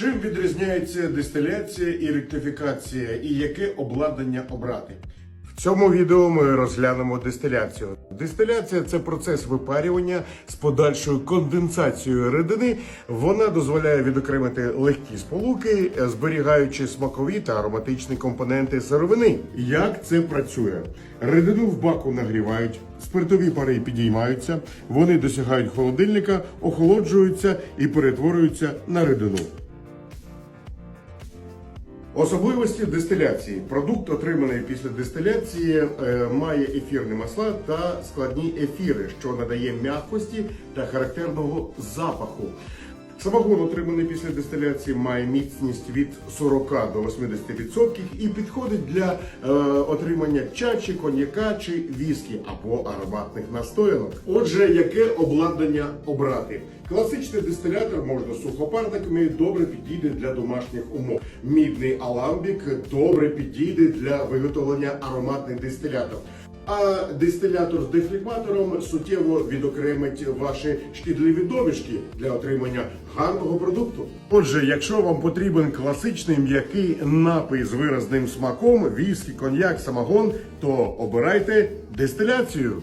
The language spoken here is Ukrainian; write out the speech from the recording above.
Чим відрізняється дистиляція і ректифікація, і яке обладнання обрати? В цьому відео ми розглянемо дистиляцію. Дистиляція це процес випарювання з подальшою конденсацією рідини. Вона дозволяє відокремити легкі сполуки, зберігаючи смакові та ароматичні компоненти сировини. Як це працює? Рідину в баку нагрівають, спиртові пари підіймаються, вони досягають холодильника, охолоджуються і перетворюються на рідину. Особливості дистиляції. Продукт, отриманий після дистиляції, е, має ефірні масла та складні ефіри, що надає м'якості та характерного запаху. Самогон, отриманий після дистиляції, має міцність від 40 до 80% і підходить для е, отримання чачі, коньяка чи віскі або ароматних настоянок. Отже, яке обладнання обрати? Класичний дистилятор можна сухопарниками, добре підійде для домашніх умов. Мідний аламбік добре підійде для виготовлення ароматних дистилятів. А дистилятор з дефлігматором суттєво відокремить ваші шкідливі домішки для отримання гарного продукту. Отже, якщо вам потрібен класичний м'який напій з виразним смаком, віскі, коньяк, самогон, то обирайте дистиляцію.